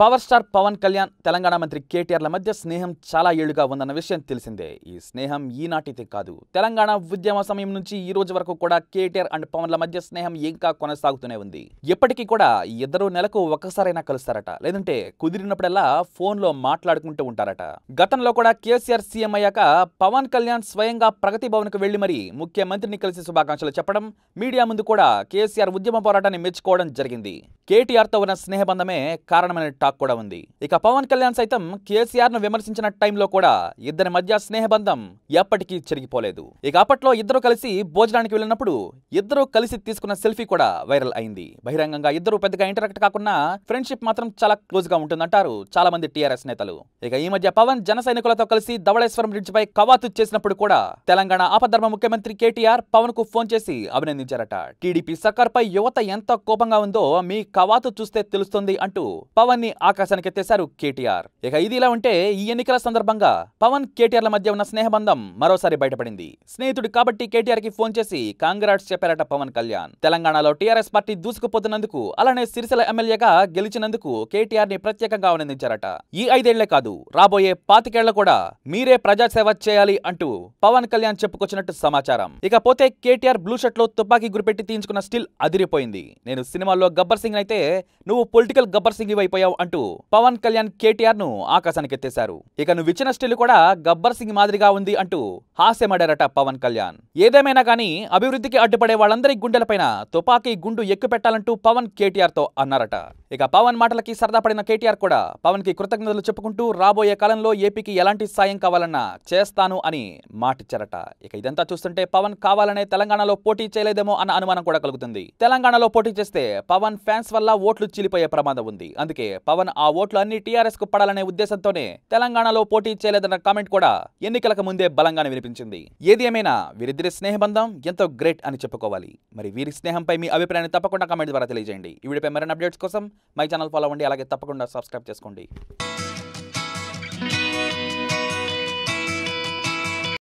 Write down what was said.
Power star Pawan Kalyan Telangana మంత్రి కేటీఆర్ల మధ్య స్నేహం చాలా ఏళ్ళుగా ఉందన్న విషయం తెలిసిందే. ఈ స్నేహం ఈనాటిది కాదు. తెలంగాణ ఉద్యమ సమయం నుంచి ఈ రోజు వరకు కూడా కేటీఆర్ అండ్ పవన్ల మధ్య స్నేహం ఇంకా కొనసాగుతూనే ఉంది. ఎప్పటికీ కూడా ఇద్దరు నెలకు ఒక్కసారైనా కలుస్తారట. లేదంటే కుదిరినప్పుడల్లా ఫోన్లో మాట్లాడుకుంటూ ఉంటారట. గతంలో కూడా కేసీఆర్ సీఎం అయ్యాక పవన్ కళ్యాణ్ స్వయంగా ప్రగతి భవన్కు వెళ్ళి మరీ ముఖ్యమంత్రిని కలిసి శుభాకాంక్షలు చెప్పడం మీడియా ముందు కూడా కేసీఆర్ ఉద్యమ పోరాటాన్ని మెచ్చుకోవడం జరిగింది. కేటీఆర్తో ఉన్న స్నేహబంధమే కారణమైన టాక్ కూడా ఉంది. ఇక పవన్ కళ్యాణ్ సైతం కేసీఆర్ను విమర్శించిన టైంలో కూడా ఇద్దరి మధ్య స్నేహబంధం ఎప్పటికీ చెరిగిపోలేదు. ఇక అప్పట్లో ఇద్దరు కలిసి భోజనానికి వెళ్ళినప్పుడు ఇద్దరు కలిసి తీసుకున్న సెల్ఫీ కూడా వైరల్ అయింది. బహిరంగంగా ఇద్దరు పెద్దగా ఇంటరాక్ట్ కాకుండా ఫ్రెండ్షిప్ మాత్రం చాలా క్లోజ్గా ఉంటుందంటారు చాలా మంది టీఆర్ఎస్ నేతలు. ఇక ఈ మధ్య పవన్ జన సైనికులతో కలిసి ధవళేశ్వరం బ్రిడ్జ్ పై కవాతు చేసినప్పుడు కూడా తెలంగాణ ఆపధర్మ ముఖ్యమంత్రి కేటీఆర్ పవన్కు ఫోన్ చేసి అభినందించారట. టీడీపీ సర్కార్ పై యువత ఎంత కోపంగా ఉందో మీ కవాతు చూస్తే తెలుస్తుంది అంటూ పవన్ని ఆకాశానికి ఎత్తేశారు కేటీఆర్. ఇక ఇది ఇలా ఉంటే ఈ ఎన్నికల సందర్భంగా పవన్ కేటీఆర్ల మధ్య ఉన్న స్నేహబంధం మరోసారి బయటపడింది. స్నేహితుడు కాబట్టి కేటీఆర్కి ఫోన్ చేసి కాంగ్రాట్స్ చెప్పారట పవన్ కళ్యాణ్. తెలంగాణలో టీఆర్ఎస్ పార్టీ దూసుకుపోతున్నందుకు అలానే సిరిసిల ఎమ్మెల్యేగా గెలిచినందుకు కేటీఆర్ని ప్రత్యేకంగా అభినందించారట ఈ ఐదేళ్ళే కాదు రాబోయే పాతికేళ్ళ కూడా మీరే ప్రజాసేవ చేయాలి అంటూ పవన్ కళ్యాణ్ చెప్పుకొచ్చినట్టు సమాచారం. ఇకపోతే కేటీఆర్ బ్లూ షర్ట్లో తుపాకీ గురిపెట్టి తీయించుకున్న స్టిల్ అదిరిపోయింది. నేను సినిమాల్లో గబ్బర్ సింగ్ అయితే నువ్వు పొలిటికల్ గబ్బర్ సింగ్ అయిపోయావు అంటూ పవన్ కళ్యాణ్ కేటీఆర్ను ఆకాశానికి ఎత్తేశారు ఇక నువ్వు ఇచ్చిన స్టిల్ కూడా గబ్బర్ సింగ్ మాదిరిగా ఉంది అంటూ హాస్యమడారట పవన్ కళ్యాణ్. ఏదేమైనా కానీ అభివృద్ధికి అడ్డుపడే వాళ్ళందరి గుండెలపైన తుపాకీ గుండు ఎక్కుపెట్టాలంటూ పవన్ కేటీఆర్తో అన్నారట. ఇక పవన్ మాటలకి సరదా పడిన కేటీఆర్ కూడా పవన్కి కృతజ్ఞతలు చెప్పుకుంటూ రాబోయే కాలంలో ఏపీకి ఎలాంటి సాయం కావాలన్నా చేస్తాను అని మాటిచ్చారట. ఇక ఇదంతా చూస్తుంటే పవన్ కావాలనే తెలంగాణలో పోటీ చేయలేదేమో అన్న అనుమానం కూడా కలుగుతుంది. తెలంగాణలో పోటీ చేస్తే పవన్ ఫ్యాన్స్ వల్ల ఓట్లు చీలిపోయే ప్రమాదం ఉంది. అందుకే పవన్ ఆ ఓట్లు అన్ని టీఆర్ఎస్కు పడాలనే ఉద్దేశంతోనే తెలంగాణలో పోటీ చేయలేదన్న కామెంట్ కూడా ఎన్నికలకు ముందే బలంగానే వినిపించింది. ఏది ఏమైనా వీరిద్దరి స్నేహబంధం ఎంతో గ్రేట్ అని చెప్పుకోవాలి. మరి వీరి స్నేహంపై మీ అభిప్రాయాన్ని తప్పకుండా కామెంట్ ద్వారా తెలియజేయండి. ఈ వీడియోపై మరిన్ని అప్డేట్స్ కోసం మై ఛానల్ ఫాలో అవ్వండి అలాగే తప్పకుండా సబ్స్క్రైబ్ చేసుకోండి.